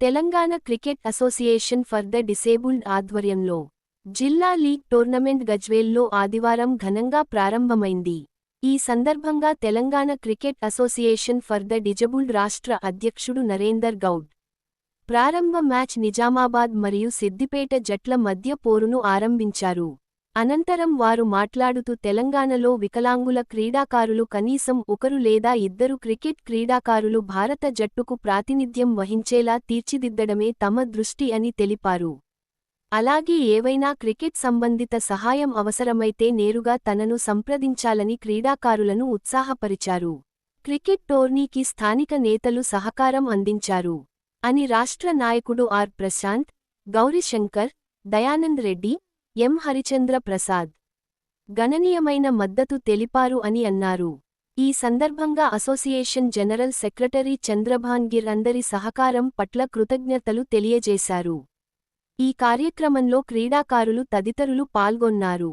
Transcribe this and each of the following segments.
Telangana cricket association for the disabled ఆధ్వర్యంలో జిల్లా league tournament గజ్వేల్లో ఆదివారం ఘనంగా ప్రారంభమైంది. ఈ సందర్భంగా Telangana cricket association for the disabled రాష్ట్ర అధ్యక్షుడు నరేందర్ గౌడ్ ప్రారంభ మ్యాచ్ నిజామాబాద్ మరియు సిద్దిపేట జట్ల మధ్య పోరును ఆరంభించారు. అనంతరం వారు మాట్లాడుతూ తెలంగాణలో వికలాంగుల క్రీడాకారులు కనీసం ఒకరు లేదా ఇద్దరు క్రికెట్ క్రీడాకారులు భారత జట్టుకు ప్రాతినిధ్యం వహించేలా తీర్చిదిద్దడమే తమ దృష్టి అని తెలిపారు. అలాగే ఏవైనా క్రికెట్ సంబంధిత సహాయం అవసరమైతే నేరుగా తనను సంప్రదించాలని క్రీడాకారులను ఉత్సాహపరిచారు. క్రికెట్ టోర్నీకి స్థానిక నేతలు సహకారం అందించారు. అని రాష్ట్ర నాయకుడు ఆర్ ప్రశాంత్ గౌరీశంకర్ దయానంద్ రెడ్డి ఎం. హరిచంద్ర ప్రసాద్. గణనీయమైన మద్దతు తెలిపారు అని అన్నారు. ఈ సందర్భంగా association general secretary Chandrabhan Gir అందరి సహకారం పట్ల కృతజ్ఞతలు తెలియజేశారు. ఈ కార్యక్రమంలో క్రీడాకారులు తదితరులు పాల్గొన్నారు.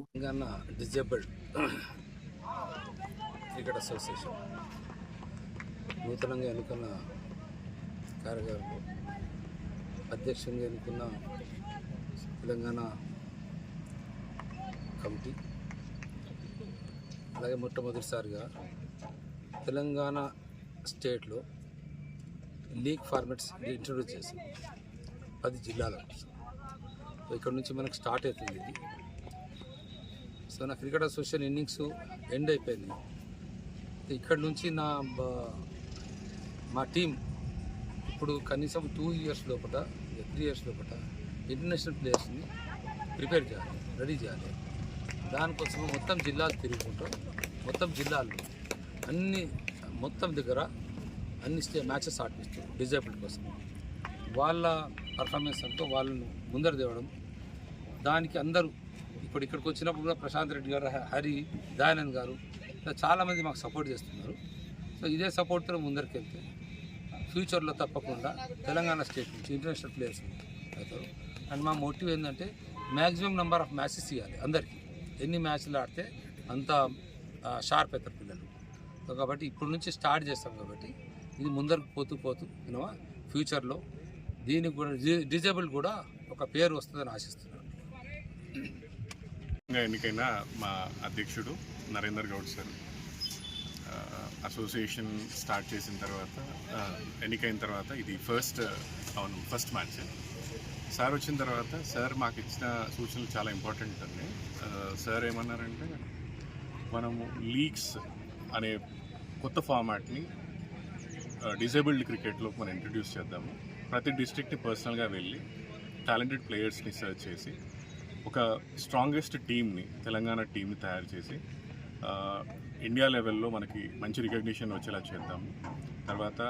క్రికెట్ అసోసియేషన్ నూతనంగా ఎన్నుకున్న కార్యకర్తలు అధ్యక్షంగా ఎన్నుకున్న తెలంగాణ కమిటీ. అలాగే మొట్టమొదటిసారిగా తెలంగాణ స్టేట్లో లీగ్ ఫార్మాట్స్ ఇంట్రడ్యూస్ చేసింది పది జిల్లాల ఇక్కడ నుంచి మనకు స్టార్ట్ అవుతుంది ఇది. సో నా క్రికెట్ అసోసియేషన్ ఇన్నింగ్స్ ఎండ్ అయిపోయింది. ఇక్కడ నుంచి నా మా టీం ఇప్పుడు కనీసం టూ ఇయర్స్ లోపల త్రీ ఇయర్స్ లోపల ఇంటర్నేషనల్ ప్లేయర్స్ని ప్రిపేర్ చేయాలి రెడీ చేయాలి. దానికోసం మొత్తం జిల్లాలు తిరుగుకుంటాం. మొత్తం జిల్లాలు అన్ని మొత్తం దగ్గర అన్ని స్టే మ్యాచెస్ ఆడిపిస్తారు డిజేబుల్డ్ కోసం. వాళ్ళ పర్ఫార్మెన్స్ అంతా వాళ్ళను ముందర తేవడం. దానికి అందరూ ఇప్పుడు ఇక్కడికి వచ్చినప్పుడు కూడా ప్రశాంత్ రెడ్డి గారు హరి దయానంద్ గారు ఇలా చాలామంది మాకు సపోర్ట్ చేస్తున్నారు. సో ఇదే సపోర్ట్తో ముందరికి వెళ్తే ఫ్యూచర్లో తప్పకుండా తెలంగాణ స్టేట్ నుంచి ఇంటర్నేషనల్ ప్లేయర్స్ అవుతారు. అండ్ మా మోటివ్ ఏంటంటే మ్యాక్సిమం నెంబర్ ఆఫ్ మ్యాచెస్ ఇవ్వాలి అందరికీ. ఎన్ని మ్యాచ్లు ఆడితే అంత షార్ప్ అవుతారు పిల్లలు. సో కాబట్టి ఇప్పటి నుంచి స్టార్ట్ చేస్తాం కాబట్టి ఇది ముందరకు పోతూ పోతూ యూనో ఫ్యూచర్లో దీనికి కూడా డిజేబుల్ కూడా ఒక పేరు వస్తుందని ఆశిస్తున్నాను. గా ఎన్నికైన మా అధ్యక్షుడు Narender Goud sir association start చేసిన తర్వాత ఎన్నికైన తర్వాత ఇది ఫస్ట్ అవును ఫస్ట్ మ్యాచ్. సార్ వచ్చిన తర్వాత సార్ మాకు ఇచ్చిన సూచనలు చాలా ఇంపార్టెంట్ అండి. సార్ ఏమన్నారంటే మనము లీగ్స్ అనే కొత్త ఫార్మాట్ని డిజేబుల్డ్ క్రికెట్లో మనం ఇంట్రడ్యూస్ చేద్దాము. ప్రతి డిస్ట్రిక్ట్ని పర్సనల్గా వెళ్ళి టాలెంటెడ్ ప్లేయర్స్ని సర్చ్ చేసి ఒక స్ట్రాంగెస్ట్ టీమ్ని తెలంగాణ టీమ్ని తయారు చేసి ఇండియా లెవెల్లో మనకి మంచి రికగ్నిషన్ వచ్చేలా చేద్దాము. తర్వాత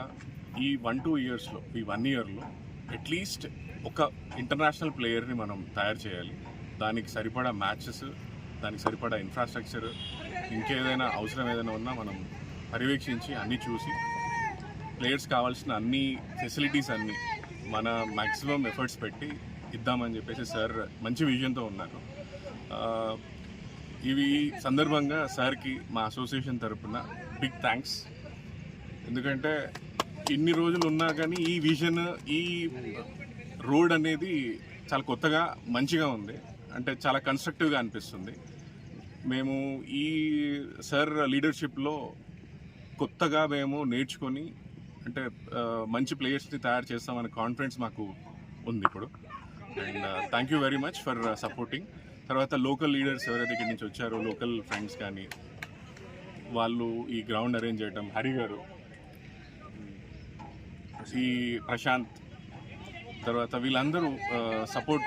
ఈ వన్ టూ ఇయర్స్లో ఈ వన్ ఇయర్లో అట్లీస్ట్ ఒక ఇంటర్నేషనల్ ప్లేయర్ని మనం తయారు చేయాలి. దానికి సరిపడా మ్యాచెస్ దానికి సరిపడా ఇన్ఫ్రాస్ట్రక్చర్ ఇంకేదైనా అవసరం ఏదైనా ఉన్నా మనం పర్యవేక్షించి అన్నీ చూసి ప్లేయర్స్ కావాల్సిన అన్ని ఫెసిలిటీస్ అన్నీ మన మ్యాక్సిమం ఎఫర్ట్స్ పెట్టి ఇద్దామని చెప్పేసి సార్ మంచి విజన్తో ఉన్నారు. ఇవి సందర్భంగా సార్కి మా అసోసియేషన్ తరపున బిగ్ థ్యాంక్స్ ఎందుకంటే ఇన్ని రోజులు ఉన్నా కానీ ఈ విజన్ ఈ రోడ్ అనేది చాలా కొత్తగా మంచిగా ఉంది. అంటే చాలా కన్స్ట్రక్టివ్గా అనిపిస్తుంది. మేము ఈ సార్ లీడర్షిప్లో కొత్తగా మేము నేర్చుకొని అంటే మంచి ప్లేయర్స్ని తయారు చేస్తామనే కాన్ఫిడెన్స్ మాకు ఉంది ఇప్పుడు. And thank you very much for supporting తర్వాత లోకల్ లీడర్స్ ఎవరైతే ఇక్కడి నుంచి వచ్చారో లోకల్ ఫ్రెండ్స్ కానీ వాళ్ళు ఈ గ్రౌండ్ అరేంజ్ చేయటం హరి గారు ఈ ప్రశాంత్. తర్వాత వీళ్ళందరూ సపోర్ట్